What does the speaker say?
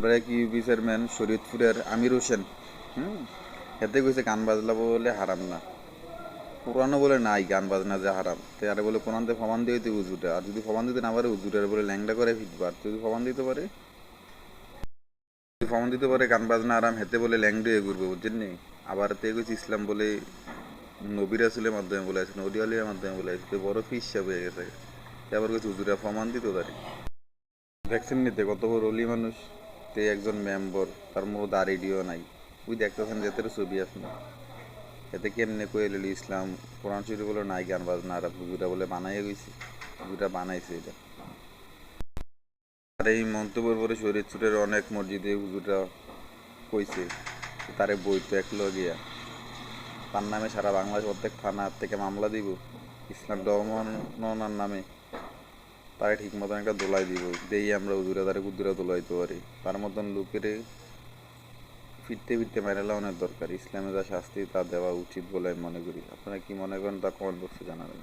Break UP chairman শরীয়তপুরের আমির হোসেন। হুম? এতে কইছে, গান বাজলা বলে হারাম না। কোরআনও বলে নাই, গান বাজনা যে হারাম। তে আরে বলে, কোরআন দিয়ে ফমান দিয়ে দিতে উজুটা আর যদি ফমান দিতে না পারে উজুটার বলে ল্যাংডা করে ফিটবার। যদি ফমান দিতে পারে ফমান দিতে পারে, গান বাজনা আরাম হেতে বলে ল্যাংডে ঘুরবে, বুঝছেন নি? আবার তে কইছে, ইসলাম বলে নবীর আসলের মাধ্যমে বলে আছে নদী আলিয়ার মাধ্যমে বলে আছে বড় ফিস হয়ে গেছে। আবার কইছে উজুরা ফমান দিতে পারে। দেখছেন নিতে কত বড় অলি মানুষ। তে একজন মেম্বর, তার মধ্যে দাঁড়িয়েও নাই। ওই দেখতেছেন যে এতে ছবি আছে। এতে কেমনে কয়ে এলো ইসলাম? কোরআন শরীফ বলে নাই গান বাজনা, আর হুজুরা বলে বানাইয়া গেছে হুজুরা বানাইছে এটা। আর এই মন্তব্যের পরে শরীর চুরের অনেক মসজিদে হুজুরা কইছে তারে বই তো এক গিয়া তার নামে সারা বাংলাদেশ প্রত্যেক থানা থেকে মামলা দিব। ইসলাম ধর্মার নামে। তারে ঠিক মতন একটা দোলাই দিব দেই আমরা উদুরা তারে কুদুরা দোলাইতে পারি। তার মতন লোকের ফিরতে ফিরতে মেরে অনেক দরকার। ইসলামে যা শাস্তি তা দেওয়া উচিত বলে আমি মনে করি। আপনারা কি মনে করেন তা কমেন্ট বক্সে জানাবেন।